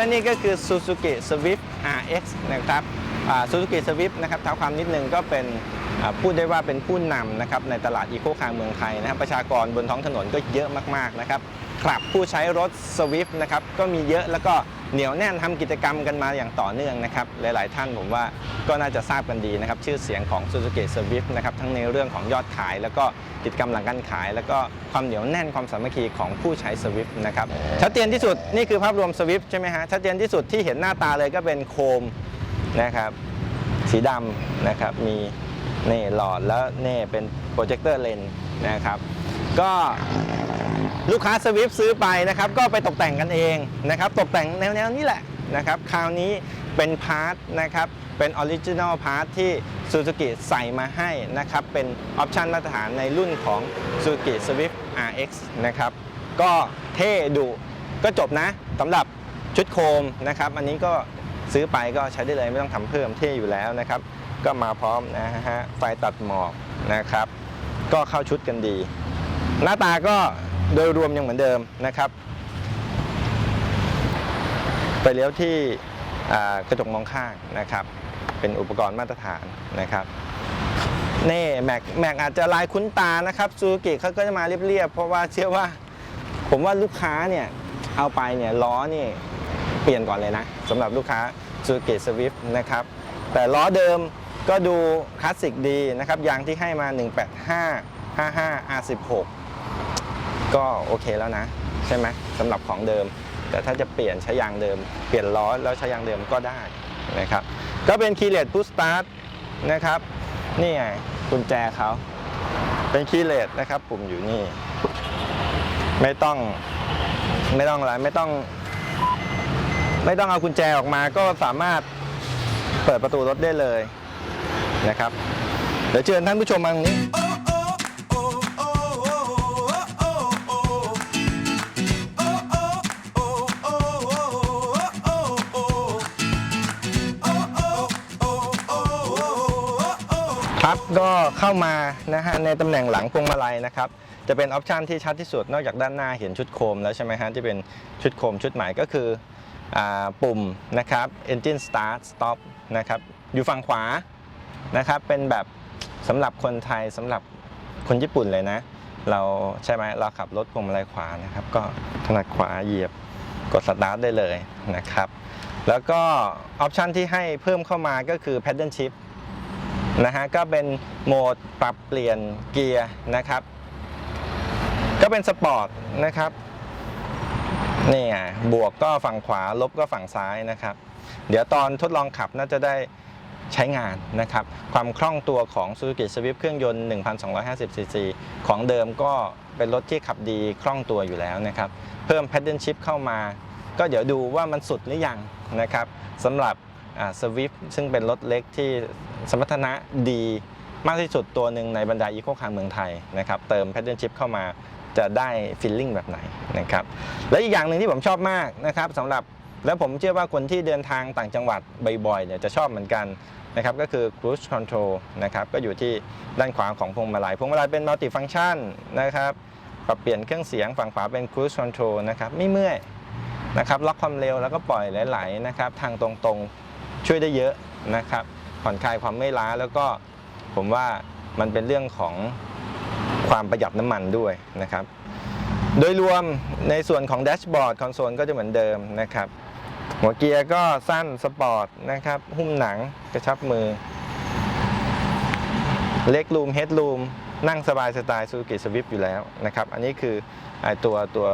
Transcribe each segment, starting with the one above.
และนี่ก็คือ Suzuki Swift RX นะครับ Suzuki Swift นะครับเท้าความนิดนึงก็เป็นพูดได้ว่าเป็นผู้นำนะครับในตลาดอีโคคาร์เมืองไทยนะครับประชากรบนท้องถนนก็เยอะมากๆนะครับ ครับผู้ใช้รถ Swift นะครับก็มีเยอะแล้วก็เหนียวแน่นทำกิจกรรมกันมาอย่างต่อเนื่องนะครับหลาย ๆ ท่านผมว่าก็น่าจะทราบกันดีนะครับชื่อเสียงของ Suzuki Swift นะครับทั้งในเรื่องของยอดขาย แล้วก็กิจกรรมหลังการขาย แล้วก็ความเหนียวแน่นความสามัคคีของผู้ใช้ Swift นะครับชัดเจนที่สุดนี่คือภาพรวม Swift ใช่ไหมฮะชัดเจนที่สุดที่เห็นหน้าตาเลยก็เป็นโคมนะครับสีดำนะครับมี นี่หลอดแล้วนี่เป็นโปรเจคเตอร์เลนนะครับ ก็ลูกค้าสวิฟซื้อไปนะครับ ก็ไปตกแต่งกันเองนะครับ ตกแต่งแนวๆนี้แหละนะครับ คราวนี้เป็นพาร์ทนะครับ เป็นออริจิน l ลพาร์ทที่ Suzuki ใส่มาให้นะครับ เป็นออปชันมาตรฐานในรุ่นของ Suzuki Swift RX นะครับ ก็เท่ดุก็จบนะสำหรับชุดโคมนะครับ อันนี้ก็ซื้อไปก็ใช้ได้เลยไม่ต้องทำเพิ่มเท่อยู่แล้วนะครับ ก็มาพร้อมนะฮะไฟตัดหมอกนะครับ ก็เข้าชุดกันดี หน้าตาก็โดยรวมยังเหมือนเดิมนะครับ ไปเลี้ยวที่กระจกมองข้างนะครับ เป็นอุปกรณ์มาตรฐานนะครับนี่แม็กแม็กอาจจะลายคุ้นตานะครับซูซูกิเขาก็จะมาเรียบๆเพราะว่าเชื่อว่า ผมว่าลูกค้าเนี่ยเอาไปเนี่ยล้อนี่เปลี่ยนก่อนเลยนะสำหรับลูกค้า Suzuki Swift นะครับ แต่ล้อเดิม ก็ดูคลาสสิกดีนะครับ ยางที่ให้มา 185 55 R16 ก็โอเคแล้วนะ ใช่ไหมสำหรับของเดิม แต่ถ้าจะเปลี่ยนใช้ยางเดิม เปลี่ยนล้อแล้วใช้ยางเดิมก็ได้นะครับ ก็เป็นคีย์เลสพุชสตาร์ทนะครับ นี่ไงกุญแจเขาเป็นคีย์เลสนะครับปุ่มอยู่นี่ ไม่ต้องไม่ต้องอะไรไม่ต้องไม่ต้องเอากุญแจออกมาก็สามารถเปิดประตูรถได้เลย นะครับ เดี๋ยวเชิญท่านผู้ชมมาตรงนี้ครับก็เข้ามานะฮะในตำแหน่งหลังพวงมาลัยนะครับจะเป็นออปชันที่ชัดที่สุดนอกจากด้านหน้าเห็นชุดโคมแล้วใช่ไหมฮะที่เป็นชุดโคมชุดใหม่ก็คืออปุ่มนะครับ engine start stop นะครับอยู่ฝั่งขวา นะครับ เป็นแบบสำหรับคนไทยสำหรับคนญี่ปุ่นเลยนะ เราใช่ไหมเราขับรถพวงมาลัยขวานะครับ ก็ถนัดขวาเหยียบกดสตาร์ทได้เลยนะครับ แล้วก็ออปชันที่ให้เพิ่มเข้ามาก็คือ paddle shift นะฮะก็เป็นโหมดปรับเปลี่ยนเกียร์นะครับ ก็เป็นสปอร์ตนะครับนี่ไงบวกก็ฝั่งขวาลบก็ฝั่งซ้ายนะครับ เดี๋ยวตอนทดลองขับน่าจะได้ ใช้งานนะครับ ความคล่องตัวของ Suzuki Swift เครื่องยนต์ 1,250 cc ของเดิมก็เป็นรถที่ขับดีคล่องตัวอยู่แล้วนะครับ เพิ่ม paddle shift เข้ามา ก็เดี๋ยวดูว่ามันสุดหรือยังนะครับสำหรับสวิฟซึ่งเป็นรถเล็กที่สมรรถนะดีมากที่สุดตัวหนึ่งในบรรดาอีโคคาร์เมืองไทยนะครับ เติม paddle shift เข้ามาจะได้ฟีลลิ่งแบบไหนนะครับ และอีกอย่างหนึ่งที่ผมชอบมากนะครับสำหรับ แล้วผมเชื่อว่าคนที่เดินทางต่างจังหวัดบ่อยๆเนี่ยจะชอบเหมือนกันนะครับก็คือ cruise control นะครับก็อยู่ที่ด้านขวาของพวงมาลัยพวงมาลัยเป็น multi function นะครับปรับเปลี่ยนเครื่องเสียงฝั่งขวาเป็น cruise control นะครับไม่เมื่อยนะครับล็อกความเร็วแล้วก็ปล่อยไหลๆนะครับทางตรงๆช่วยได้เยอะนะครับผ่อนคลายความไม่ล้าแล้วก็ผมว่ามันเป็นเรื่องของความประหยัดน้ำมันด้วยนะครับ โดยรวมในส่วนของแดชบอร์ดคอนโซลก็จะเหมือนเดิมนะครับ หัวเกียร์ก็สั้นสปอร์ตนะครับ หุ้มหนังกระชับมือ เล็กรูมเฮดรูมนั่งสบายสไตล์ซูซูกิสวิฟอยู่แล้วนะครับ อันนี้คือไอตัวตัว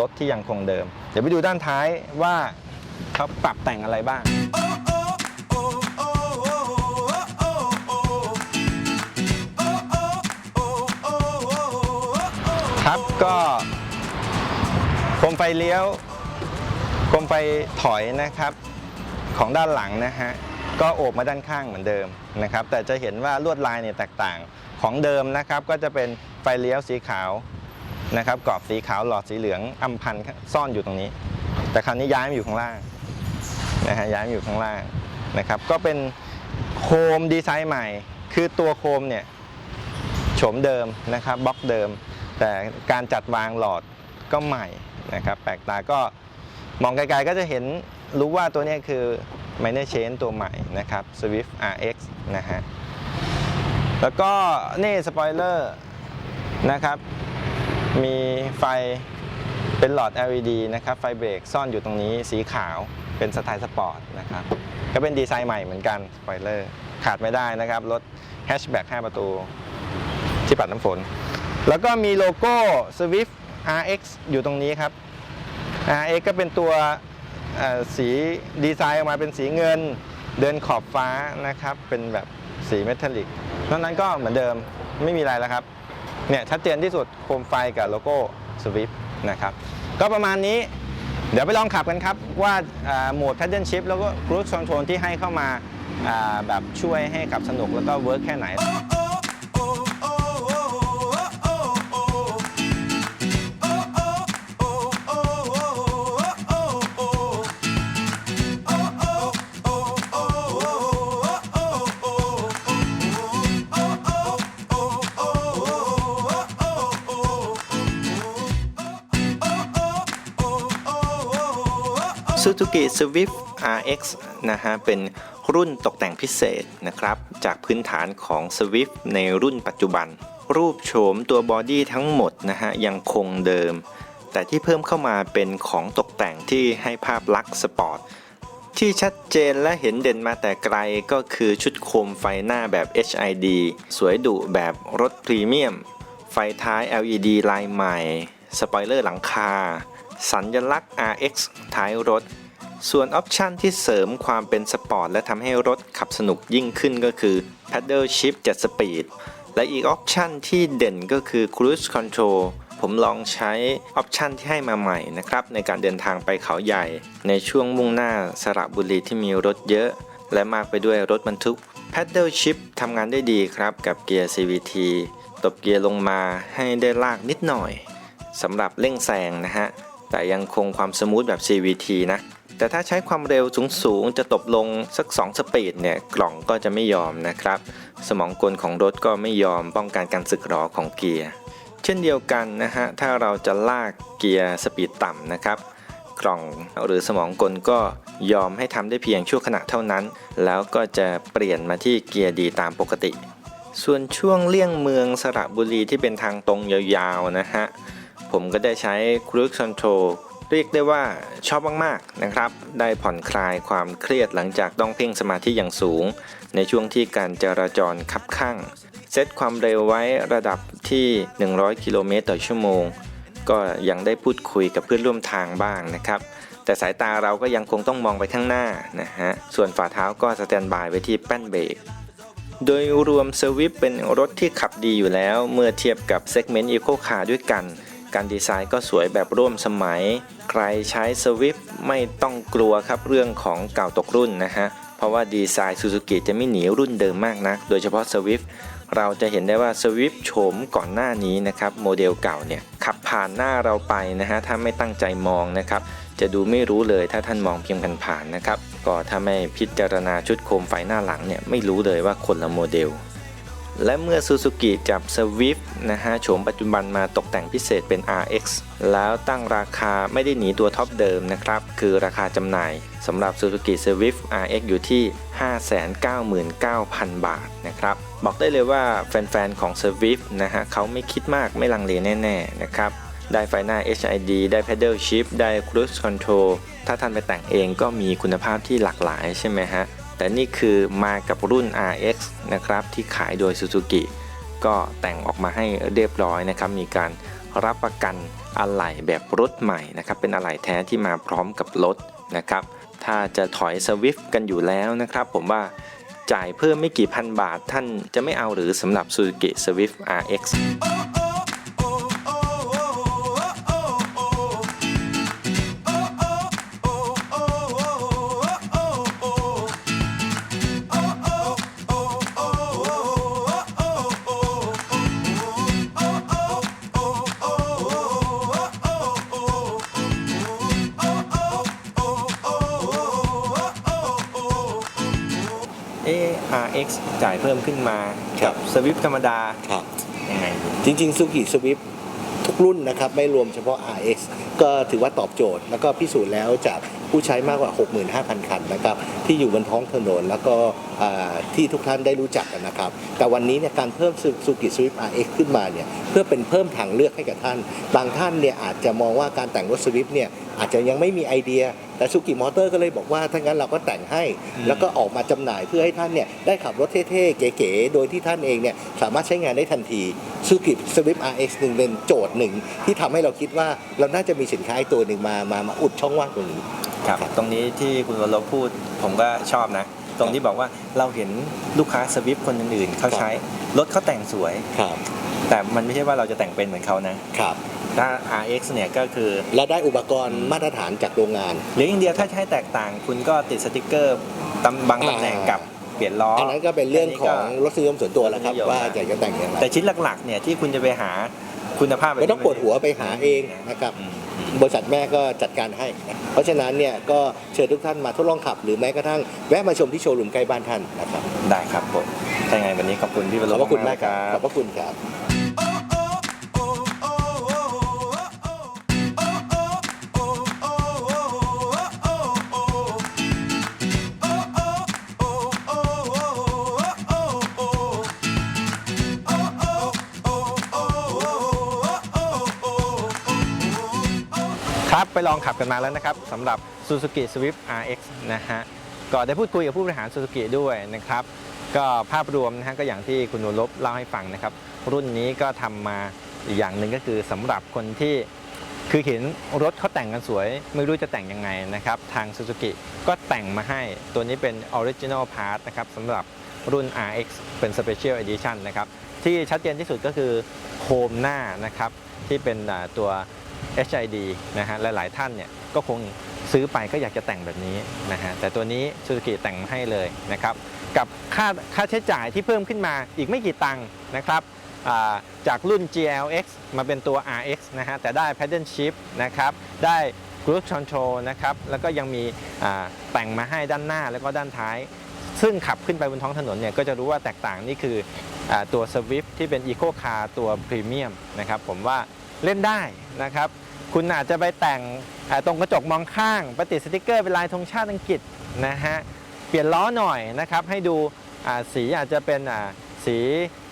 รถที่ยังคงเดิม เดี๋ยวไปดูด้านท้ายว่าเขาปรับแต่งอะไรบ้างครับก็โคมไฟเลี้ยว โคมไฟถอยนะครับของด้านหลังนะฮะก็โอบมาด้านข้างเหมือนเดิมนะครับ แต่จะเห็นว่าลวดลายเนี่ยแตกต่างของเดิมนะครับ ก็จะเป็นไฟเลี้ยวสีขาวนะครับกรอบสีขาวหลอดสีเหลืองอำพันซ่อนอยู่ตรงนี้ แต่คราวนี้ย้ายมาอยู่ข้างล่างนะฮะย้ายมาอยู่ข้างล่างนะครับ ก็เป็นโคมดีไซน์ใหม่ คือตัวโคมเนี่ยโฉมเดิมนะครับบล็อกเดิม แต่การจัดวางหลอดก็ใหม่นะครับ แปลกตาก็ มองไกลๆก็จะเห็นรู้ว่าตัวนี้คือ minor Chain ตัวใหม่นะครับ Swift RX นะฮะ แล้วก็นี่สปอยเลอร์นะครับ มีไฟเป็นหลอด LED นะครับ ไฟเบรกซ่อนอยู่ตรงนี้สีขาวเป็นสไตล์สปอร์ตนะครับ ก็เป็นดีไซน์ใหม่เหมือนกันสปอยเลอร์ขาดไม่ได้นะครับ รถแฮชแบ็ก5ประตูที่ปัดน้ำฝน แล้วก็มีโลโก้ Swift RX อยู่ตรงนี้ครับ RX ก็เป็นตัวสีดีไซน์ออกมาเป็นสีเงิน เดินขอบฟ้านะครับ เป็นแบบสีเมทัลลิกนอกนั้นก็เหมือนเดิมไม่มีอะไรแล้วครับ เนี่ยชัดเจนที่สุดโคมไฟกับโลโก้ Swift นะครับ ก็ประมาณนี้เดี๋ยวไปลองขับกันครับ ว่าโหมด Paddle Shift แล้วก็ Cruise Control ที่ให้เข้ามาอ่าแบบช่วยให้ขับสนุกแล้วก็เวิร์กแค่ไหน Suzuki Swift RX นะฮะเป็นรุ่นตกแต่งพิเศษนะครับ จากพื้นฐานของ Swift ในรุ่นปัจจุบัน รูปโฉมตัวบอดี้ทั้งหมดนะฮะยังคงเดิม แต่ที่เพิ่มเข้ามาเป็นของตกแต่งที่ให้ภาพลักษณ์สปอร์ต ที่ชัดเจนและเห็นเด่นมาแต่ไกลก็คือชุดโคมไฟหน้าแบบ HID สวยดุแบบรถพรีเมียม ไฟท้าย LED ลายใหม่ สปอยเลอร์หลังคา สัญลักษณ์ RX ท้ายรถ ส่วนออปชันที่เสริมความเป็นสปอร์ตและทำให้รถขับสนุกยิ่งขึ้นก็คือ Paddle Shift 7 Speed และอีกออปชันที่เด่นก็คือ Cruise Control ผมลองใช้ออปชันที่ให้มาใหม่นะครับ ในการเดินทางไปเขาใหญ่ ในช่วงมุ่งหน้าสระบุรีที่มีรถเยอะ และมากไปด้วยรถบรรทุก Paddle Shift ทำงานได้ดีครับกับเกียร์ CVT ตบเกียร์ลงมาให้ได้ลากนิดหน่อยสำหรับเร่งแซงนะฮะ แต่ยังคงความสมูทแบบ CVT นะ แต่ถ้าใช้ความเร็วสูงๆ จะตบลงสัก 2 สปีดเนี่ย กล่องก็จะไม่ยอมนะครับ สมองกลของรถก็ไม่ยอมป้องกันการสึกหรอของเกียร์ เช่นเดียวกันนะฮะ ถ้าเราจะลากเกียร์สปีดต่ำนะครับ กล่องหรือสมองกลก็ยอมให้ทำได้เพียงชั่วขณะเท่านั้น แล้วก็จะเปลี่ยนมาที่เกียร์ดีตามปกติ ส่วนช่วงเลี่ยงเมืองสระบุรีที่เป็นทางตรงยาวๆนะฮะ ผมก็ได้ใช้ Cruise Control เรียกได้ว่าชอบมากๆนะครับ ได้ผ่อนคลายความเครียดหลังจากต้องเพ่งสมาธิอย่างสูง ในช่วงที่การจราจรคับข้าง เซตความเร็วไว้ระดับที่ 100 กิโลเมตรต่อชั่วโมง ก็ยังได้พูดคุยกับเพื่อนร่วมทางบ้างนะครับแต่สายตาเราก็ยังคงต้องมองไปข้างหน้านะฮะ ส่วนฝ่าเท้าก็สแตนบายไว้ที่แป้นเบรก โดยรวม s w i f t เป็นรถที่ขับดีอยู่แล้ว เมื่อเทียบกับ Segment Eco Car ด้วยกัน การดีไซน์ก็สวยแบบร่วมสมัย ใครใช้ s w i f t ไม่ต้องกลัวครับเรื่องของเก่าตกรุ่นนะฮะ เพราะว่าดีไซน์ Suzuki จะไม่หนีรุ่นเดิมมากนัก โดยเฉพาะ Swift เราจะเห็นได้ว่า Swift โฉมก่อนหน้านี้นะครับโมเดลเก่าเนี่ยขับผ่านหน้าเราไปนะฮะถ้าไม่ตั้งใจมองนะครับจะดูไม่รู้เลยถ้าท่านมองเพียงผ่านๆนะครับก็ถ้าไม่พิจารณาชุดโคมไฟหน้าหลังเนี่ยไม่รู้เลยว่าคนละโมเดล และเมื่อ Suzuki จับ Swift นะฮะโฉมปัจจุบันมาตกแต่งพิเศษเป็น RX แล้วตั้งราคาไม่ได้หนีตัวท็อปเดิมนะครับ คือราคาจำหน่ายสำหรับ Suzuki Swift RX อยู่ที่ 599,000 บาทนะครับ บอกได้เลยว่าแฟนๆของ Swift นะฮะเขาไม่คิดมากไม่ลังเลแน่ ๆ นะครับได้ไฟหน้า HID ได้ Pedal Shift ได้ Cruise Control ถ้าท่านไปแต่งเองก็มีคุณภาพที่หลากหลายใช่ไหมฮะ แต่นี่คือมากับรุ่น RX นะครับที่ขายโดย Suzuki ก็แต่งออกมาให้เรียบร้อยนะครับมีการรับประกันอะไหล่แบบรถใหม่นะครับเป็นอะไหล่แท้ที่มาพร้อมกับรถนะครับถ้าจะถอย Swift กันอยู่แล้วนะครับ ผมว่าจ่ายเพิ่มไม่กี่พันบาทท่านจะไม่เอาหรือสำหรับ Suzuki Swift RX RX จ่ายเพิ่มขึ้นมาครักับบ Swift ธรรมดาครับ ยังไงดีจริงๆ Suzuki Swift ทุกรุ่นนะครับ ไม่รวมเฉพาะ RX ก็ถือว่าตอบโจทย์ แล้วก็พิสูจน์แล้วจากผู้ใช้มากกว่า 65,000 คันนะครับ ที่อยู่บนท้องถนน แล้วก็อ่า ที่ทุกท่านได้รู้จักกันนะครับ แต่วันนี้เนี่ยการเพิ่มซูกิสวิฟ RX ขึ้นมาเนี่ยเพื่อเป็นเพิ่มทางเลือกให้กับท่าน บางท่านเนี่ยอาจจะมองว่าการแต่งรถสวิฟเนี่ยอาจจะยังไม่มีไอเดีย แต่ซูกิมอเตอร์ก็เลยบอกว่าถ้างั้นเราก็แต่งให้อืมแล้วก็ออกมาจำหน่ายเพื่อให้ท่านเนี่ยได้ขับรถเท่ๆ เก๋ๆ โดยที่ท่านเองเนี่ยสามารถใช้งานได้ทันทีซูกิสวิฟ RX หนึ่งเป็นโจทย์หนึ่งที่ทำให้เราคิดว่าเราน่าจะมีสินค้าอีกตัวหนึ่งมามามาอุดช่องว่างตรงนี้ครับตรงนี้ที่คุณวรลบพูดผมก็ชอบนะ ตรงที่บอกว่าเราเห็นลูกค้าสวิฟคนอื่นๆเขาใช้รถเขาแต่งสวยครับ แต่มันไม่ใช่ว่าเราจะแต่งเป็นเหมือนเขานะครับถ้า RX เนี่ยก็คือและได้อุปกรณ์มาตรฐานจากโรงงาน หรืออย่างเดียวถ้าใช้แตกต่าง คุณก็ติดสติกเกอร์ตำบางตำแหน่งกับเปลี่ยนล้ออัอันนั้นก็เป็นเรื่องของรสนิยมส่วนตัวแล้วครับรสนิยมว่าอยากจะแต่งอย่างไรแต่ชิ้นหลักๆเนี่ยที่คุณจะไปหา คุณภาพแบบไม่นี้ต้องปวดหัวไปหาเองนะครับ อืมอืม บริษัทแม่ก็จัดการให้เพราะฉะนั้นเนี่ยก็เชิญทุกท่านมาทดลองขับ หรือแม้กระทั่งแวะมาชมที่โชว์รูมใกล้บ้านท่านนะครับ ได้ครับผมถ้าอย่างไรวันนี้ขอบคุณพี่วรขลอบบพระคุณมากๆครับ ขอบพระคุณครับ ไปลองขับกันมาแล้วนะครับสำหรับ Suzuki Swift RX นะฮะก็ได้พูดคุยกับผู้บริหาร Suzuki ด้วยนะครับ ก็ภาพรวมนะฮะก็อย่างที่คุณวรลบเล่าให้ฟังนะครับ รุ่นนี้ก็ทำมาอีกอย่างหนึ่งก็คือสำหรับคนที่คือเห็นรถเขาแต่งกันสวย ไม่รู้จะแต่งยังไงนะครับ ทาง Suzuki ก็แต่งมาให้ตัวนี้เป็น Original Part นะครับสำหรับรุ่น RX เป็น Special Edition นะครับ ที่ชัดเจนที่สุดก็คือโคมหน้านะครับ ที่เป็นตัว HID นะฮะหลายๆท่านเนี่ยก็คงซื้อไปก็อยากจะแต่งแบบนี้นะฮะแต่ตัวนี้ Suzuki แต่งมาให้เลยนะครับกับค่าค่าใช้จ่ายที่เพิ่มขึ้นมาอีกไม่กี่ตังค์นะครับจากรุ่น GLX มาเป็นตัว RX นะฮะแต่ได้ Paddle Shift นะครับได้ Cruise Control นะครับแล้วก็ยังมีแต่งมาให้ด้านหน้าแล้วก็ด้านท้าย ซึ่งขับขึ้นไปบนท้องถนนเนี่ยก็จะรู้ว่าแตกต่างนี่คืออตัว Swift ที่เป็น Eco Car ตัวพรีเมียมนะครับผมว่า เล่นได้นะครับ คุณอาจจะไปแต่งอ่าตรงกระจกมองข้างไปติดสติกเกอร์เป็นลายธงชาติอังกฤษนะฮะเปลี่ยนล้อหน่อยนะครับ ให้ดูสีอาจจะเป็นสี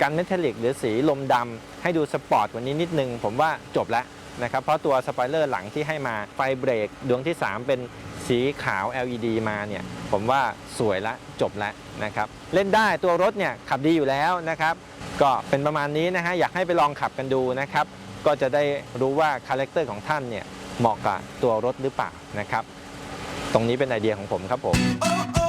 กันเมทัลลิก หรือสีลมดำให้ดูสปอร์ตกว่านี้นิดนึง ผมว่าจบแล้วนะครับเพราะตัวสปอยเลอร์หลังที่ให้มาไฟเบรกดวงที่ 3 เป็นสีขาว LED มาเนี่ยผมว่าสวยละจบแล้วนะครับเล่นได้ตัวรถเนี่ยขับดีอยู่แล้วนะครับ ก็เป็นประมาณนี้นะฮะอยากให้ไปลองขับกันดูนะครับ ก็จะได้รู้ว่าคาแรคเตอร์ของท่านเนี่ยเหมาะกับตัวรถหรือเปล่านะครับ ตรงนี้เป็นไอเดียของผมครับผม oh,